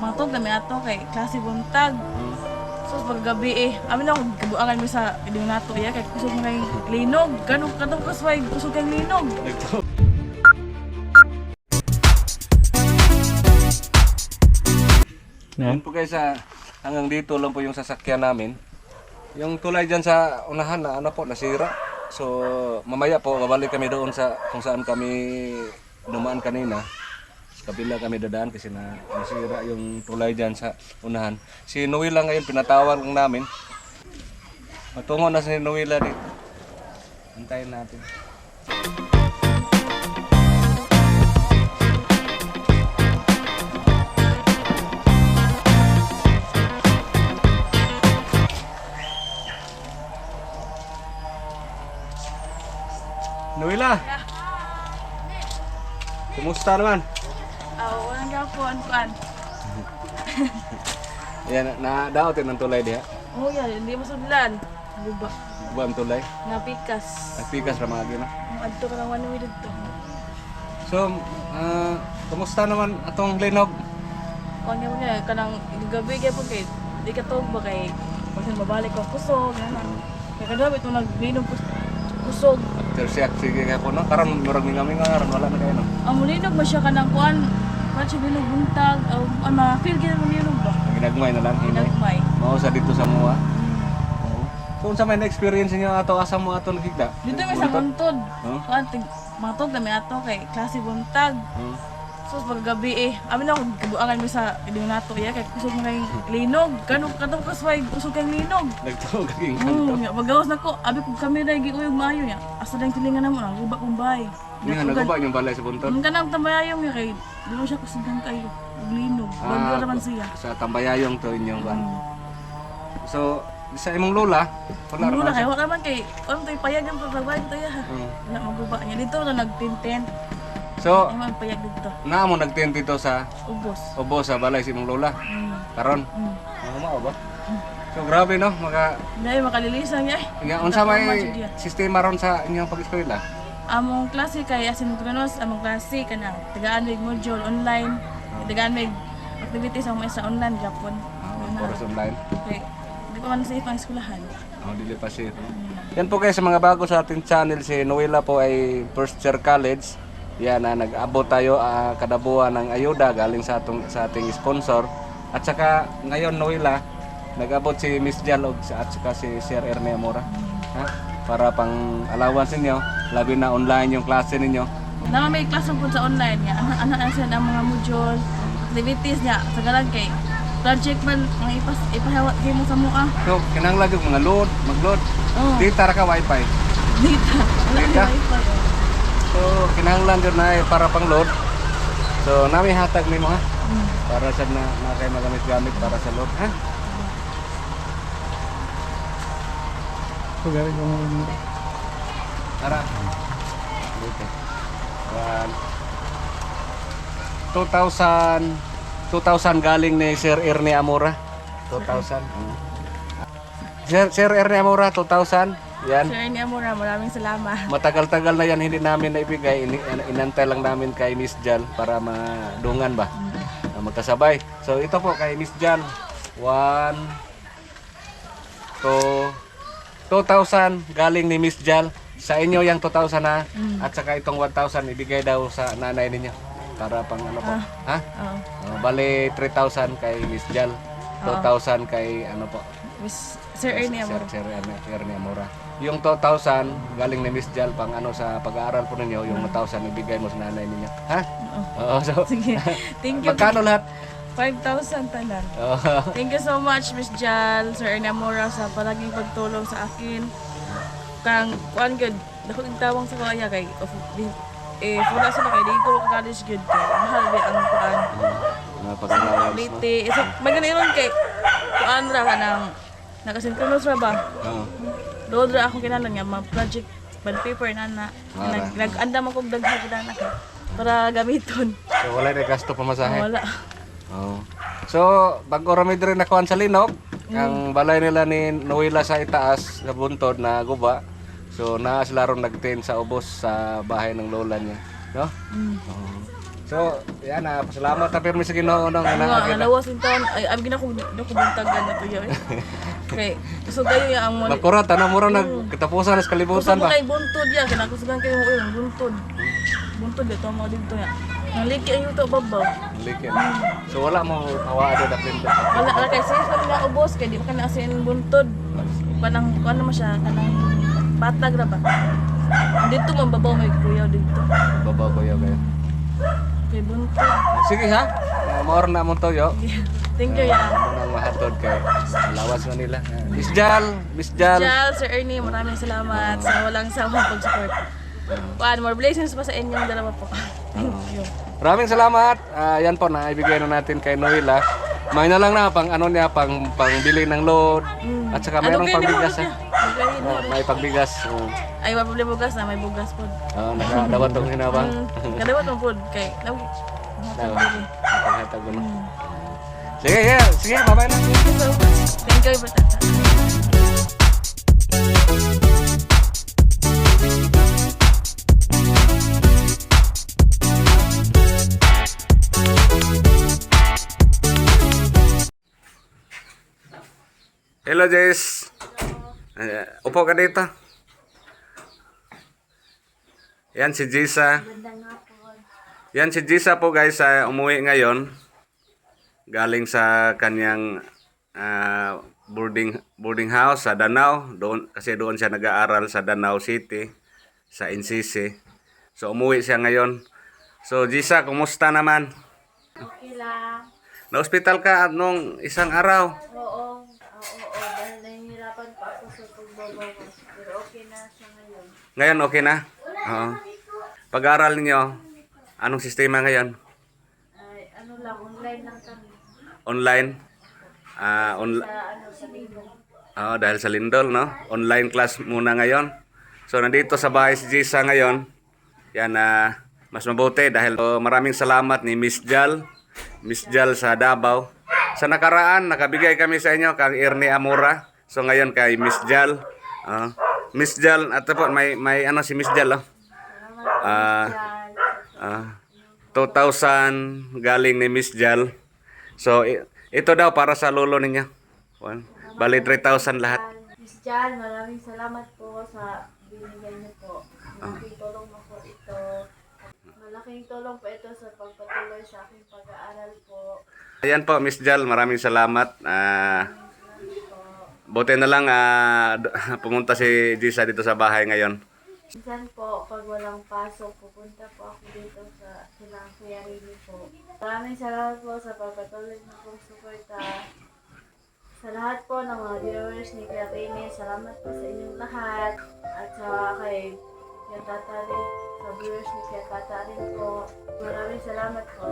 matog na may ato kay klase buntag. Hmm. So paggabi eh, amin ako kabuangan mi sa idong nato iya kay kusog na kay linog. Ganun katong kasway kusog kay linog. Ito. Yan po guys, sa hanggang dito lang po yung sasakyan namin. Yung tulay dyan sa unahan na ano po, nasira. So, mamaya po, babalik kami doon sa kung saan kami dumaan kanina. Kabila kami dadaan kasi na nasira yung tulay dyan sa unahan. Si Noela ngayon, pinatawag lang namin. Matungo na si Noela dito. Antayin natin. Noela! Kumusta naman? Ah, walang gapon kuan. Yan, na-daotin ng tulay diha. Oh yeah, hindi mo sudlan. Guba. Buwan tulay. Napikas. At pikas ra mga gina. Adto ka lang wanu dito. So, ah, kumusta naman atong linog? Kuan nga mo niya kanang gabi kay po kay di ka tog ba kay kasi mabalik ko kusog ganun. Kaya kadami ito naglinog kus- kusog. After siya, sige kaya po no? Karon murag ni kami nga karon wala na kayo no? Ang mulinog ba siya kanang kuan? Kuan siya linog buntag. O ang mga feel gina mo linog ba? Ginagmay na lang, hinay. Nagmay. Mao sa dito sa mua. Oo. So, unsa may na-experience niyo ato asa mo ato nakita? Dito may sa buntod. Huh? Matog na may ato kay klase buntag. Hmm. So paggabi eh, amin ako kabuangan mi sa idong nato iya kay kusog na kay linog. Ganun katong kasway kusog kay linog. Nagtuog kaging kanto. Nga pagawas nako, abi ko kami ra giuyog maayo niya. Asa dang tilingan namo ang guba kong. Ni nga naguba yung balay sa buntot. Ang kanang tambayayong niya kay di mo siya kusugan kayo. ug linog. Bago naman siya. Sa tambayayong to inyong ban. Hmm. So, sa imong lola, wala Wala naman kay siya. wala man kay ano tay payag ang pagbabayad tayo ha. Hmm. Wala maguba niya dito na nagtinten. So, man payag dito. naa mo nagtent dito sa Ubos. ubo sa balay sa imong lola. Hmm. Karon, ano mao ba? So grabe no, maka Dahil makalilisan niya nga unsa may sistema ron sa inyong pag-eskwela? Among klase kay asincronous, among klase kanang tagaan mig module online, tagaan mig activities ang mga sa online gapon. Ah, oras online. Okay. Di pa man safe ang eskwelahan. Oh, dili pa siya. Yan po guys, sa mga bago sa ating channel, si Noela po ay first year college. Yan na nag-abot tayo ah, kada buwan ng ayuda galing sa atong sa ating sponsor. At saka ngayon Noela, nag-abot si Miss Jal og sa- at saka si Sir Ernie Amora. Ha? Para pang allowance ninyo, labi na online yung klase ninyo. Na may klase po sa online nga. Ana ana sila ang mga module, activities niya sa galang kay project man ang ipas ipahawat kay mo sa mua. So, kinahanglan yung mga load, mag-load. Oh, Data ra ka wifi. data. Wala Data? Kay. So, kinahanglan yun na eh, para pang load. So, nami hatag nimo ha. Hmm. Para sa na, na kayo magamit-gamit para sa load ha. Pagari ko mo. Tara. Dito. One. 2,000 2,000 galing ni Sir Ernie Amora. 2,000. Mm. Sir, Sir Ernie Amora, 2,000. Yan. Sir ni Amora, maraming salamat. Matagal-tagal na yan hindi namin naibigay. Ini, inantay lang namin kay Miss Jal para madungan ba? Na magkasabay. So ito po kay Miss Jal. 1 2 2,000 galing ni Miss Jal. Sa inyo yung 2,000 na at saka itong 1,000 ibigay daw sa nanay ninyo para pang ano po. Ha? Oh. Oh, bali 3,000 kay Miss Jal. 2,000 kay ano po. Miss Sir Ernie Amora. Sir, Sir Ernie Amora. Yung 2,000 galing ni Miss Jal pang ano sa pag-aaral po ninyo, yung 1,000 ibigay mo sa nanay ninyo. Ha? Oo, so Sige. Thank you. magkano lahat? 5,000 tanan. Oo. Thank you so much, Miss Jal, Sir Enamora, sa palaging pagtulong sa akin. Kang, kuan good, dako yung tawang sa kaya kay, of, eh, wala sila kay, di ko college good kay, mahal ba ang kuan. Mga no? Lite, so, may ganun kay, kuan ra ka ng, nakasyncronous ra ba? Oo. Load ra ako kinalan nga, mga project, band paper na na, Wala. nag, nag-anda mo kong daghan kita na para gamiton. So wala na gasto pamasahe. Wala. Oo. So, bago rami diri nakuan sa Linog, ang balay nila ni Noela sa itaas sa buntod na guba. So, naa sila ron nagtin sa ubos sa bahay ng lola niya. No? Mm. So, yan na, pasalamat ta pirmi sa Ginoo no nga Nga, na. nalawas yung taon. Ay, abi gina ko, na ko buntagan na tuyo. Okay, gusto kayo yung ang mali. Makurat ana mura nag katapusan sa kalibutan mo ba. kay buntod ya, kinakusugan kayo mo yung buntod. Buntod ito mga dito ya. Naliki ang yuto babaw. Likin. So wala mo awado da pinto. Wala wala kay sis wala na ubos kay di pa kana asin buntod. Kanang kuan naman siya kanang batag ra ba. Dito man babaw may kuya dito. Baba ko yo kayo. Kay buntod. Sige ha. Uh, Maor na mo to yo. Thank you ya. Nang mahatod kay lawas na nila. Miss Jal, Miss Jal. Jal, Sir Ernie, maraming salamat sa walang sawang pag-support. Kuan, more blessings pa sa inyong dalawa po. Thank you. Maraming salamat. Ah, yan po na ibigay na natin kay Noela. May na lang na pang ano niya pang pangbili ng load at saka mayroong kayo na ha. Magaling Oh, may pangbigas. Oh. Ay, wala problema bugas na, may bugas po. Oh, nakadawat tong hinabang. Mm, kadawat mo po, kay, naw, Dawa. Paghatag mo. Sige, yeah. sige, bye-bye na. thank you so much. Thank you, Batata. Hello, Jess. Eh, upo ka dito. Yan si Jisa. Yan si Jisa po guys, ah, umuwi ngayon. Galing sa kanyang ah, boarding boarding house sa Danau. Doon, kasi doon siya nag-aaral sa Danau City, sa NCC. So umuwi siya ngayon. So Jisa, kumusta naman? Okay lang. Na-hospital ka nung isang araw. Oo. Dahil nahihirapan pa ako sa pagbabawas. Pero okay na siya ngayon. Ngayon okay na? Oo. Pag-aaral ninyo, anong sistema ngayon? Ay, ano lang, online lang kami. Online? Ah, on Sa ano, sa oh, dahil sa Lindol, no? Online class muna ngayon. So, nandito sa bahay si Jisa ngayon. Yan, ah, mas mabuti dahil oh, maraming salamat ni Miss Jal. Miss Jal sa Davao. Sa nakaraan, nakabigay kami sa inyo kang Ernie Amora. So, ngayon kay Miss Jal. Ah, Miss Jal, at po, may, may ano si Miss Jal, oh. Ah, Ah, 2,000 galing ni Miss Jal. So, ito daw para sa lolo ninyo. One. Bali, 3,000 lahat. Miss Jan, maraming salamat po sa binigay niyo po. Malaking tulong na po ito. Malaking tulong po ito sa pagpatuloy sa aking pag-aaral po. Ayan po, Miss Jal, maraming salamat. Ah, buti na lang ah, pumunta si Jisa dito sa bahay ngayon. Minsan po, pag walang pasok, pupunta po ako dito sa silang Kuya Rini po. Maraming salamat po sa pagpatuloy na pong suporta. Sa lahat po ng mga viewers ni Kuya Rini, salamat po sa inyong lahat. At sa kay Kuya Tata sa viewers ni Kuya Tata po. Maraming salamat po.